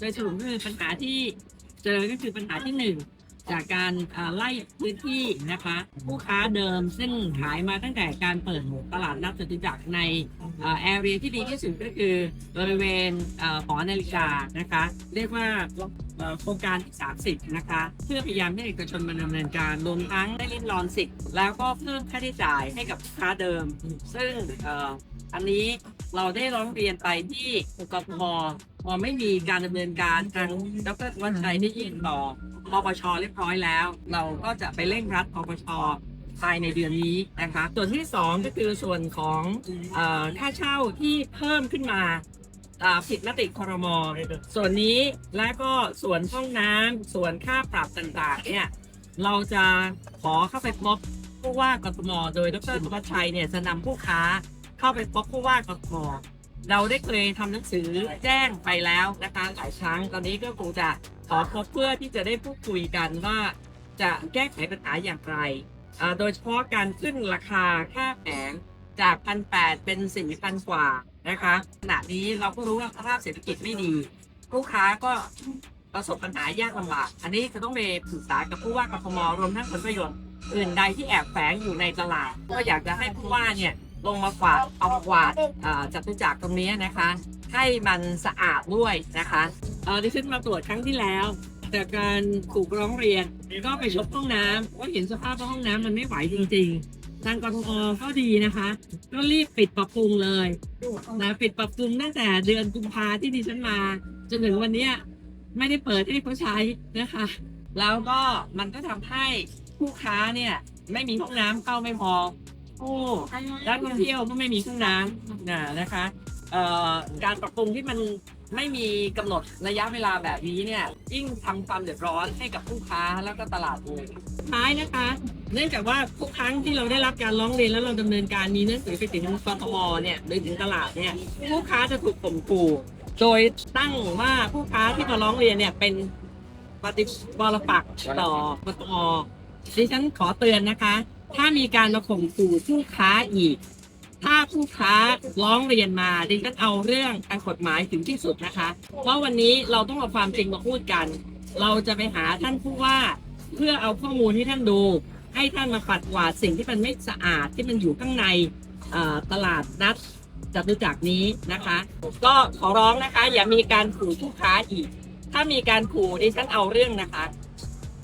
โดยสรุปก็คือปัญหาที่เจอก็คือปัญหาที่หนึ่งจากการไล่พื้นที่นะคะ ผู้ค้าเดิมซึ่งขายมาตั้งแต่การเปิดตลาดนัดจตุจักรในแอเรียที่ดีที่สุดก็คือบริเวณเอ่อหอนาฬิกานะคะ เรียกว่าโครงการที่30 นะคะ เพื่อพยายามให้เอกชนมาดำเนินการรวมทั้งได้ริดรอนสิทธิ์แล้วก็เพิ่มค่าใช้จ่ายให้กับผู้ค้าเดิม ซึ่งออันนี้ เราได้ร้องเรียนไปที่กทมพอไม่มีการดำเนินการทางดรวัชชัยได้ยื่นต่อปปชเรียบร้อยแล้ว เราก็จะไปเร่งรัดปปชภายในเดือนนี้นะคะส่วนที่สองก็คือส่วนของค่าเช่าที่เพิ่มขึ้นมาผิดมติครมส่วนนี้และก็ส่วนห้องน้ำส่วนค่าปรับต่างๆเนี่ยเราจะขอเข้าไปพบผู้ว่ากทมโดยดรธวัชชัยเนี่ยจะนำผู้ค้า เข้าไปพบผู้ว่ากทมเราได้เคยทำหนังสือแจ้งไปแล้วนะคะหลายครั้งตอนนี้ก็คงจะขอพบเพื่อที่จะได้พูดคุยกันว่าจะแก้ไขปัญหาอย่างไร โดยเฉพาะการขึ้นราคาค่าแผงจากพันแปดเป็นสี่พันกว่านะคะขณะนี้เราก็รู้ว่าสภาพเศรษฐกิจไม่ดี ลูกค้าก็ประสบปัญหายากลำบาก อันนี้จะต้องไปปรึกษากับผู้ว่ากทมรวมทั้งผลประโยชน์อื่นใดที่แอบแฝงอยู่ในตลาด ก็อยากจะให้ผู้ว่าเนี่ย ลงมากวาดเอากวาดจัตุจักรตรงนี้นะคะ ให้มันสะอาดด้วยนะคะเออดิฉันมาตรวจครั้งที่แล้วจากการถูกร้องเรียนก็ไปชมห้องน้ำว่าเห็นสภาพห้องน้ำมันไม่ไหวจริง ๆ ทางกรทมก็ดีนะคะ ก็รีบปิดปรับปรุงเลยนะปิดปรับปรุงตั้งแต่เดือนกุมภาที่ดิฉันมา จนถึงวันนี้ไม่ได้เปิดให้เขาใช้นะคะ แล้วก็มันก็ทำให้ผู้ค้าเนี่ยไม่มีห้องน้ำเข้าไม่พอ โอ้นักท่องเที่ยวก็ไม่มีห้องน้ำนะนะคะเอ่อการปรับปรุงที่มันไม่มีกำหนดระยะเวลาแบบนี้เนี่ยยิ่งทำความเดือดร้อนให้กับผู้ค้าแล้วก็ตลาดเลยท้ายนะคะ เนื่องจากว่าทุกครั้งที่เราได้รับการร้องเรียนแล้วเราดำเนินการมีหนังสือไปถึงกทมเนี่ยหรือถึงตลาดเนี่ยผู้ค้าจะถูกข่มขู่โดยตั้งว่าผู้ค้าที่มาร้องเรียนเนี่ยเป็นปฏิบัติปักษ์ต่อกทมดิฉันขอเตือนนะคะ ถ้ามีการมาข่มขู่ผู้ค้าอีก ถ้าผู้ค้าร้องเรียนมาดิฉันเอาเรื่องทางกฎหมายถึงที่สุดนะคะ เพราะวันนี้เราต้องเอาความจริงมาพูดกัน เราจะไปหาท่านผู้ว่า เพื่อเอาข้อมูลให้ท่านดู ให้ท่านมาปัดกวาดสิ่งที่มันไม่สะอาดที่มันอยู่ข้างในตลาดนัดจตุจักรนี้นะคะ ก็ขอร้องนะคะ อย่ามีการขู่ผู้ค้าอีก ถ้ามีการขู่ดิฉันเอาเรื่องนะคะ